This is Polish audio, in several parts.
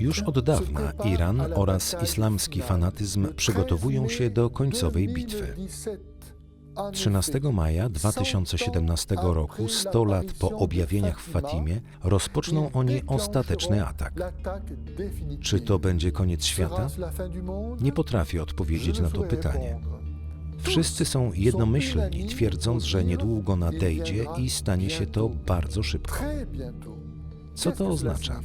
Już od dawna Iran oraz islamski fanatyzm przygotowują 13 się do końcowej bitwy. 2017, en 13 effet, maja 2017 roku, 100 lat po objawieniach w Fatimie, rozpoczną oni ostateczny atak. Czy to będzie koniec świata? Nie potrafię odpowiedzieć na to pytanie. Wszyscy są jednomyślni, twierdząc, że niedługo nadejdzie i stanie się to bardzo szybko. Co to oznacza?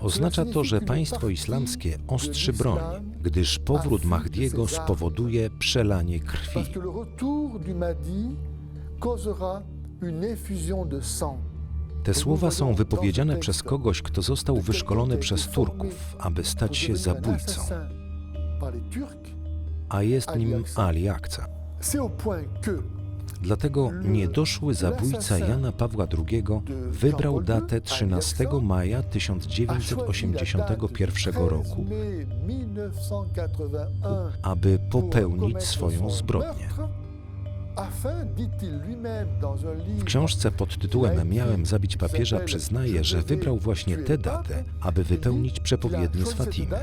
Oznacza to, że państwo islamskie ostrzy broń, gdyż powrót Mahdiego spowoduje przelanie krwi. Te słowa są wypowiedziane przez kogoś, kto został wyszkolony przez Turków, aby stać się zabójcą, a jest nim Ali Akca. Dlatego niedoszły zabójca Jana Pawła II wybrał datę 13 maja 1981 roku, aby popełnić swoją zbrodnię. W książce pod tytułem Miałem zabić papieża przyznaje, że wybrał właśnie tę datę, aby wypełnić przepowiednie z Fatimy.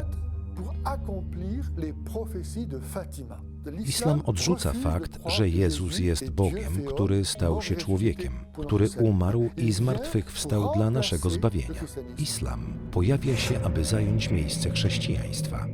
Islam odrzuca fakt, że Jezus jest Bogiem, który stał się człowiekiem, który umarł i zmartwychwstał dla naszego zbawienia. Islam pojawia się, aby zająć miejsce chrześcijaństwa.